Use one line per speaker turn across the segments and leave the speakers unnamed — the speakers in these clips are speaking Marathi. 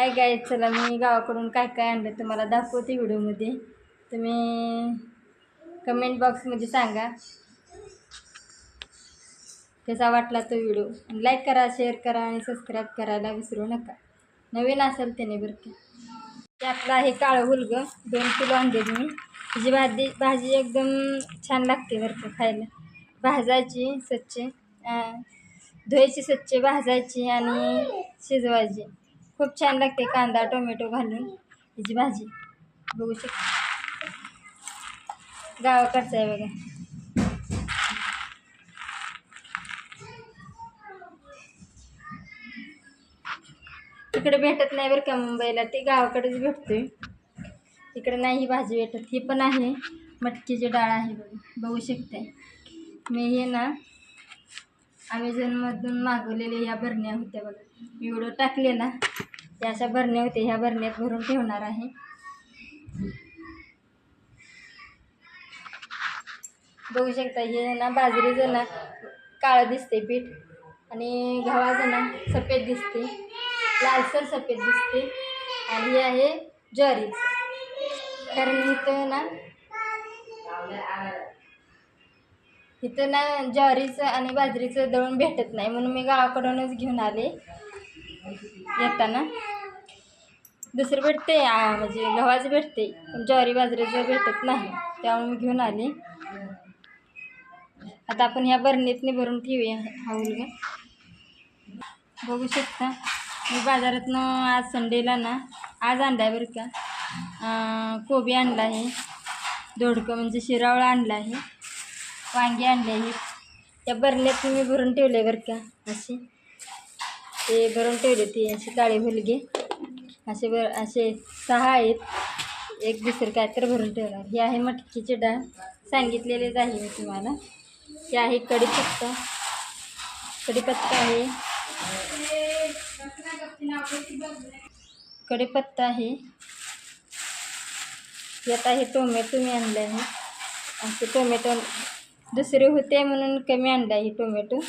हाय गाय चला मी गावाकडून काय काय आणलं तुम्हाला दाखवते व्हिडिओमध्ये. तुम्ही कमेंट बॉक्समध्ये सांगा. कसा वाटला तो व्हिडिओ? लाईक करा शेअर करा आणि सबस्क्राईब करायला विसरू नका. नवीन असेल त्याने बरं की. ते आहे काळं हुलगं दोन किलो आणले मी. तिची भाजी भाजी एकदम छान लागते बरं का खायला. भाजायची स्वच्छ धुवायची स्वच्छ भाजायची आणि शिजवायची. खूप छान लागते कांदा टोमॅटो घालून. त्याची भाजी. बघू शकता. गावाकडचं आहे बघा. इकडे भेटत नाही बरं का मुंबईला. ते गावाकडेच भेटते इकडे नाही ही भाजी भेटत. ही पण आहे. मटकीची डाळ आहे बघा. बघू शकते मी हे ना अमेझॉनमधून मागवलेल्या या बरण्या होत्या बघा. एवढं टाकले ना टाकले त्या अशा बरण्या होत्या ह्या बरण्यात भरून ठेवणार आहे. बघू शकता हे ना बाजरीचं ना काळं दिसते पीठ आणि गव्हाचं ना सफेद दिसते लालसर सफेद दिसते आणि हे आहे ज्वारीचं. कारण इथं ना इथं ना ज्वारीचं आणि बाजरीचं दळून भेटत नाही म्हणून मी गावाकडूनच घेऊन आले. येताना. दुसरं म्हणजे भेटते म्हणजे गव्हाचं भेटते. ज्वारी बाजरीचं भेटत नाही त्यामुळे मी घेऊन आले. आता आपण ह्या बरणीतने भरून ठेवूया हा मुलगा. बघू शकता मी बाजारातनं आज संडेला ना आज आणला आहे बरं का. कोबी आणला आहे दोडकं म्हणजे शिरावळ आणला आहे वांगी आणले आहेत त्या बरण्यात मी भरून ठेवले बरं का अशी. ते भरून ठेवले ते असे काळे मुलगी. असे बर असे सहा आहेत. एक दुसरं काय तर भरून ठेवणार. ही आहे मटकीची डाळ. सांगितलेलेच आहे मी तुम्हाला. हे आहे कढीपत्ता. कढीपत्ता आहे. कढीपत्ता आहे. यात आहे टोमॅटो मी आणला आहे. असे टोमॅटो दुसरे होते म्हणून कमी आणलं आहे टोमॅटो.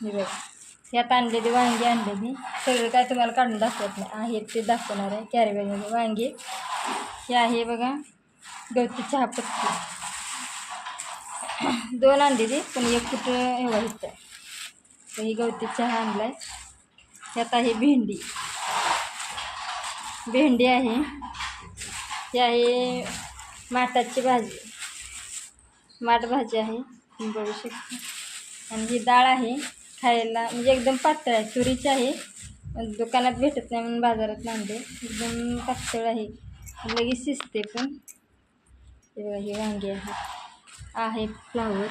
हे बघा यात आणलेली वांगी आणलेली सगळं काय तुम्हाला काढून दाखवत नाही. आहेत ते दाखवणार आहे. कॅरीबॅगमध्ये वांगी. हे आहे बघा गवती चहापत्ती दोन आणलेली पण एक कुठं एवढं इथं. तर ही गवती चहा आणला आहे यात आहे भेंडी. भेंडी आहे. ही आहे माठाची भाजी. माठ भाजी आहे. तुम्ही बघू शकता. आणि ही डाळ आहे. खायला म्हणजे एकदम पातळ आहे. चुरीची आहे. दुकानात भेटत नाही म्हणून बाजारात आणले एकदम पातळ आहे. लगेच शिजते पण. हे बघा ही वांगी आहे आहे फ्लावर.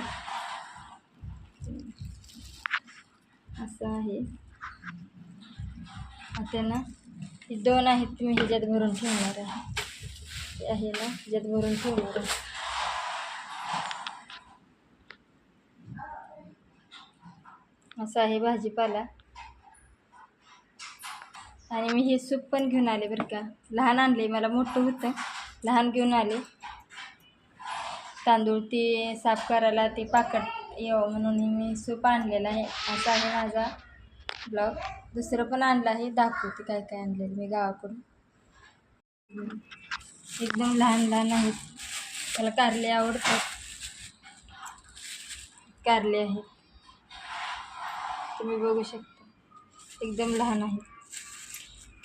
असं आहे. आता ना हे दोन आहेत तुम्ही ह्याच्यात भरून ठेवणार आहे. हे आहे ना ह्याच्यात भरून ठेवणार आहे. असं आहे भाजीपाला. आणि मी हे सूप पण घेऊन आले बरं का. लहान आणले मला मोठं होतं. लहान घेऊन आले. तांदूळ ते साफ करायला ते पाकट यावं म्हणून मी सूप आणलेला आहे. असा आहे माझा ब्लॉग. दुसरं पण आणलं आहे. दाखवते काय काय आणलेलं मी गावाकडून. एकदम लहान लहान आहेत मला कारले आवडतात. कारले आहेत. तुम्ही बघू शकता. एकदम लहान आहे.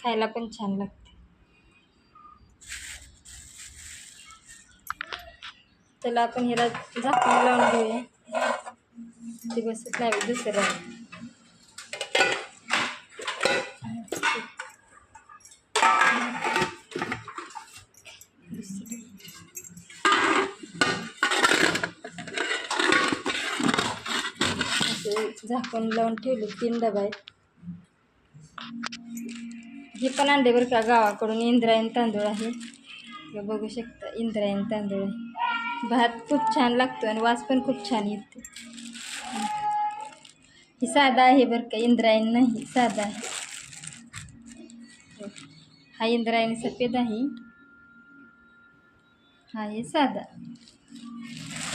खायला पण छान लागते. चला आपण ह्याला झाकून लावून घेऊया. ते बसत नाही दुसऱ्या असे झाकून लावून ठेवले तीन डबा आहेत. हे पण आणले बरं का गावाकडून इंद्रायण तांदूळ आहे. बघू शकता इंद्रायण तांदूळ आहे. भात खूप छान लागतो आणि वास पण खूप छान येते. हे साधा आहे बरं का इंद्रायण नाही साधा आहे. हा इंद्रायणी सफेद आहे. हा हे साधा.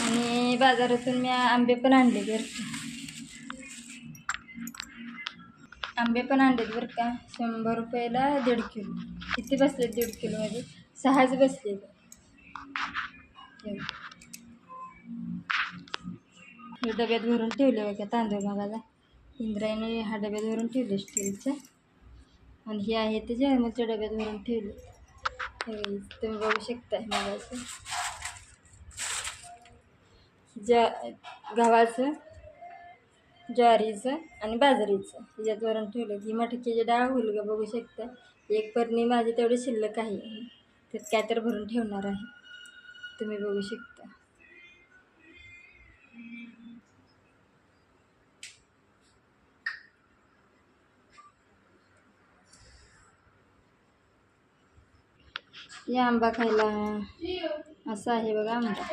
आणि बाजारातून मी आंबे पण आणले बरं आंबे पण आणलेत बरं का. शंभर रुपयाला दीड किलो. किती बसलेत दीड किलोमध्ये सहाच बसले हे डब्यात भरून ठेवले बघा तांदूळ मागाला इंद्रायणी हा डब्यात भरून ठेवले स्टीलच्या आणि हे आहे ते जर्मलच्या डब्यात भरून ठेवले. हे तुम्ही बघू शकता मागायचं ज्या गव्हाचं ज्वारीचं आणि बाजरीचं. ह्याच्यात वरण ठेवलं ही मटकीची डाळ होईल का बघू शकता. एक परणी माझी तेवढी शिल्लक आहे. त्यात काय तर भरून ठेवणार आहे. तुम्ही बघू शकता. या आंबा खायला असं आहे बघा आंबा.